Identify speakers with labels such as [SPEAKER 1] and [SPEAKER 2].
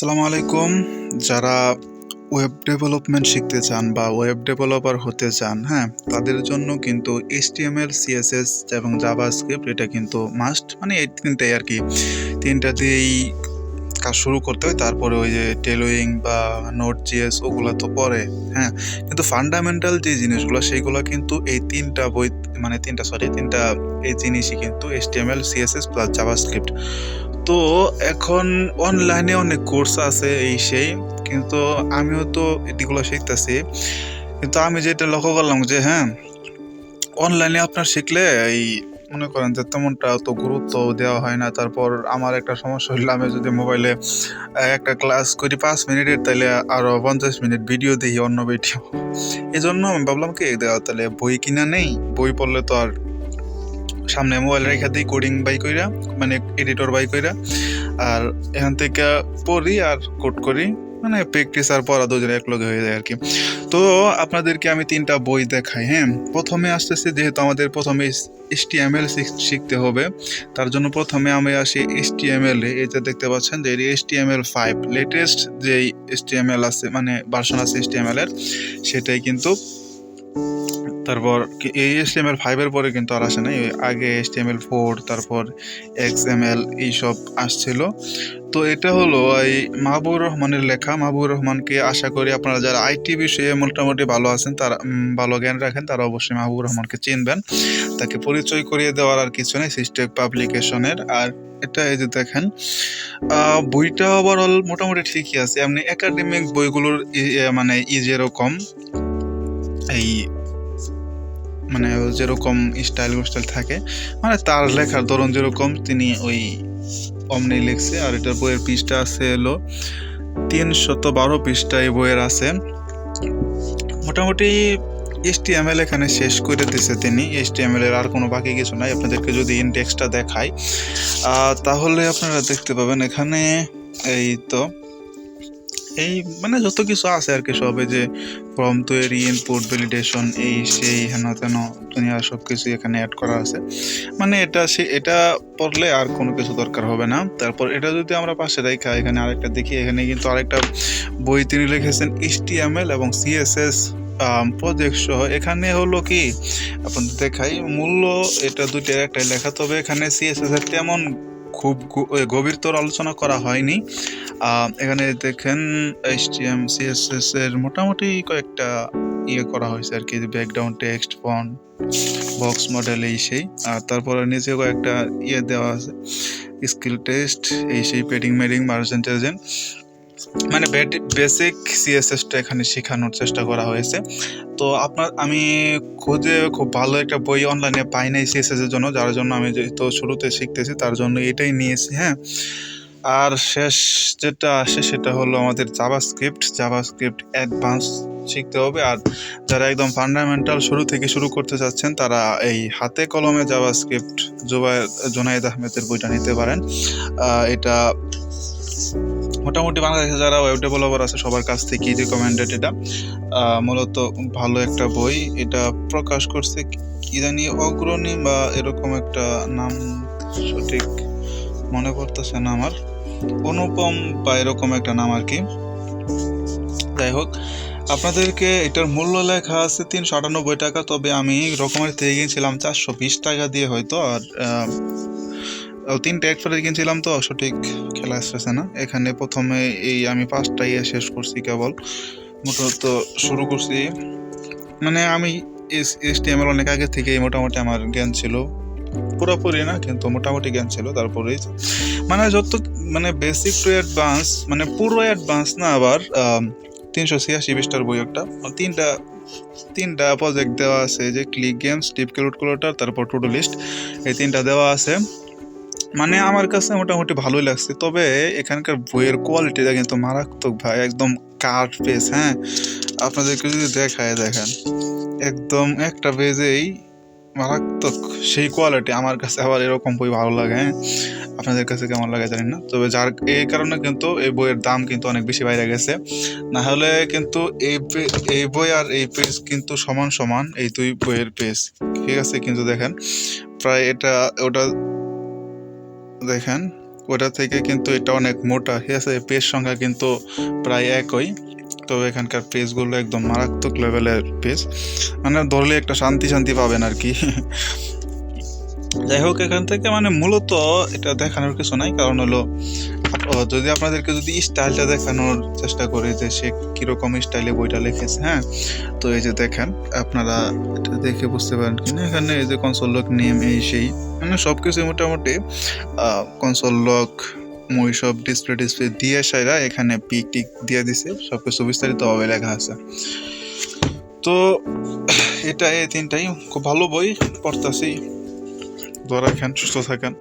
[SPEAKER 1] আসসালামু আলাইকুম। যারা ওয়েব ডেভেলপমেন্ট শিখতে চান বা ওয়েব ডেভেলপার হতে চান হ্যাঁ তাদের জন্য কিন্তু এইচটিএমএল সিএসএস এবং জাভা স্ক্রিপ্ট এটা কিন্তু মাস্ট মানে এই তিনটাই আর কি। তিনটা দিয়েই কাজ শুরু করতে হয়। তারপরে ওই যে টেলোয়িং বা নোট জিএস ওগুলো তো পরে হ্যাঁ? কিন্তু ফান্ডামেন্টাল যে জিনিসগুলো, সেইগুলো কিন্তু এই তিনটা বই মানে তিনটা সরি তিনটা এই জিনিসই কিন্তু এইচটিএমএল সিএসএস প্লাস জাভাস্ক্রিপ্ট তো এখন অনলাইনে অনেক কোর্স আছে এই সেই, কিন্তু আমিও তো এটিগুলো শিখতেছি। কিন্তু আমি যেটা লক্ষ্য করলাম যে হ্যাঁ অনলাইনে আপনার শিখলে এই মনে করেন যে তেমনটা অত গুরুত্ব দেওয়া হয় না। তারপর আমার একটা সমস্যা হইল, আমি যদি মোবাইলে একটা ক্লাস করি পাঁচ মিনিটের তাহলে আরও পঞ্চাশ মিনিট ভিডিও দেখি অন্য ভিডিও। এই জন্য আমি ভাবলাম কি দেওয়া তাহলে বই কিনা নেই? বই পড়লে তো আর সামনে মোবাইল রেখে দিই কোডিং বাই কইরা মানে এডিটর বাই কইরা, আর এখান থেকে পড়ি আর কোড করি। মানে প্র্যাকটিস আর পড়া দুজনে এক লগে হয়ে যায় আর কি। তো আপনাদেরকে আমি তিনটা বই দেখাই হ্যাঁ? প্রথমে আসতেছে যেহেতু আমাদের প্রথমে এসটি এম এল শিখতে হবে, তার জন্য প্রথমে আমি আসি এস টি এম এল এ। যে দেখতে পাচ্ছেন যে S T M L five latest যে এল আছে মানে ভার্সন আছে এইচটিএমএল এর, সেটাই কিন্তু তারপর এই এইচটিএমএল ফাইভের পরে কিন্তু আর আসে নাই আগে এইচটিএমএল ফোর তারপর এক্স এম এল এইসব আসছিল। তো এটা হলো এই মাহবুবুর রহমানের লেখা। মাহবুবুর রহমানকে আশা করি আপনারা যারা আইটি বিষয়ে মোটামুটি ভালো আছেন, তারা ভালো জ্ঞান রাখেন, তারা অবশ্যই মাহবুবুর রহমানকে চিনবেন। তাকে পরিচয় করিয়ে দেওয়ার আর কিছু নেই সিস্টেক পাবলিকেশনের আর এটা এই যে দেখেন বইটা ওভারঅল মোটামুটি ঠিকই আছে, এমনি একাডেমিক বইগুলোর মানে ই যেরকম এই মানে যেরকম স্টাইল স্টাইল থাকে মানে তার লেখার ধরন যেরকম, তিনি ওই অমনি লিখছে আর এটার বইয়ের পৃষ্ঠা আছে হলো তিনশত বারো পৃষ্ঠা এই বইয়ের আছে। মোটামুটি এইচটিএমএল এখানে শেষ করে দিছে তিনি। এইচটিএমএল এর আর কোনো বাকি কিছু নাই। আপনাদেরকে যদি ইন্ডেক্সটা দেখাই তাহলে আপনারা দেখতে পাবেন এখানে এই তো এই মানে যত কিছু আছে আর কি সবে যে ফর্ম তৈরি ইনপুট ভ্যালিডেশন এই সেই, হেন তেন, দুনিয়া সব কিছু এখানে অ্যাড করা আছে। মানে এটা সে, এটা পড়লে আর কোনো কিছু দরকার হবে না। তারপর এটা যদি আমরা পাশে রাখা এখানে আরেকটা দেখি, এখানে কিন্তু আরেকটা বই তিনি লিখেছেন এইচটিএমএল এবং সিএসএস প্রজেক্ট সহ। এখানে হলো কি? আপনাদের দেখাই, মূল্য এটা দুইটার একটাই লেখা, তবে এখানে সিএসএস এর তেমন খুব গভীরতর আলোচনা করা হয়নি। এখানে দেখেন এইচটিএম সিএসএস এর মোটামুটি কয়েকটা ইয়ে করা হয়েছে আর কি background text font box model এই সেই। আর তারপরে নিচে কয়েকটা ইয়ে দেওয়া আছে স্কিল টেস্ট এই সেই পেডিং মেডিং মার্জেন্ট এজেন্ট মানে বেসিক সিএসএসটা এখানে শেখানোর চেষ্টা করা হয়েছে। তো আপনার, আমি খুঁজে খুব ভালো একটা বই অনলাইনে পাই নাই সিএসএস এর জন্য, যার জন্য আমি যেহেতু শুরুতে শিখতেছি, তার জন্য এটাই নিয়েছি হ্যাঁ। আর শেষ যেটা আসে সেটা হলো আমাদের জাভাস্ক্রিপ্ট জাভাস্ক্রিপ্ট অ্যাডভান্স শিখতে হবে, আর যারা একদম ফান্ডামেন্টাল শুরু থেকে শুরু করতে চাচ্ছেন, তারা এই হাতে কলমে জাভাস্ক্রিপ্ট জুবায়ের জোনায়েদ আহমেদের বইটা নিতে পারেন। এটা মোটামুটি বাংলাদেশে যারা ওয়েব ডেভেলপার আছে, সবার কাছ থেকেই রিকমেন্ডেড এটা মূলত ভালো একটা বই। এটা প্রকাশ করছে জানি অগ্রণী বা এরকম একটা নাম সঠিক মনে পড়তেছে না আমার। অনুপম বা এরকম একটা নাম আর কি। যাই হোক, আপনাদেরকে এটার মূল্য লেখা আছে তিনশো আটানব্বই টাকা, তবে আমি রকমের থেকে কিনছিলাম চারশো বিশ টাকা দিয়ে হয়তো, আর তিনটে একসাথে কিনছিলাম তো, সঠিক খেলা আসতেছে না। এখানে প্রথমে এই আমি পাঁচটা ইয়ে শেষ করছি কেবল। মোটামুটি শুরু করছি। মানে আমি এস টি এম অনেক আগে থেকেই মোটামুটি আমার জ্ঞান ছিল। পুরোপুরি না, কিন্তু মোটামুটি জ্ঞান ছিল তারপরেই। মানে যত মানে বেসিক টু অ্যাডভান্স মানে পুরো অ্যাডভান্স না, আবার তিনশো ছিয়াশি বিশটার বই একটা। তিনটা তিনটা প্রজেক্ট দেওয়া আছে, যে ক্লিক গেমস টিপ ক্যালকুলেটর তারপর টু লিস্ট এই তিনটা দেওয়া আছে। মানে আমার কাছে মোটামুটি ভালোই লাগছে। তবে এখানকার বইয়ের কোয়ালিটিটা কিন্তু মারাত্মক ভাই, একদম কাঠ পেজ হ্যাঁ? আপনাদেরকে যদি দেখায়, দেখেন। একদম একটা পেজেই মারাত্মক সেই কোয়ালিটি আমার কাছে আবার এরকম বই ভালো লাগে হ্যাঁ? আপনাদের কাছে কেমন লাগে জানি না। তবে যার, এই কারণে কিন্তু এই বইয়ের দাম কিন্তু অনেক বেশি বাইরে গেছে। না হলে কিন্তু এই এই বই আর এই পেজ কিন্তু সমান সমান এই দুই বইয়ের পেজ ঠিক আছে, কিন্তু দেখেন, প্রায় এটা, ওটা দেখেন, ওটা থেকে কিন্তু এটা অনেক মোটা, ঠিক আছে? পেজ সংখ্যা কিন্তু প্রায় একই। তবে এখানকার পেজগুলো একদম মারাত্মক লেভেলের পেজ। মানে ধরলে একটা শান্তি শান্তি পাবেন আর কি। যাই হোক, এখান থেকে মানে মূলত এটা দেখানোর কিছু নাই। কারণ হলো যদি আপনাদেরকে যদি স্টাইলটা দেখানোর চেষ্টা করি যে সে কীরকম স্টাইলে বইটা লিখেছে হ্যাঁ? তো এই যে দেখেন, আপনারা এটা দেখে বুঝতে পারেন কিনা এখানে এই যে কনসোল লক নেম এই সেই মানে সব কিছু মোটামুটি কনসোল লক মই সব ডিসপ্লে ডিসপ্লে দিয়ে সাইরা এখানে পিক টিক দিয়ে দিছে সব কিছু বিস্তারিতভাবে লেখা আছে। তো এটা এই তিনটাই, খুব ভালো বই, পড়তাছি। দোয়া রাখেন, সুস্থ থাকেন।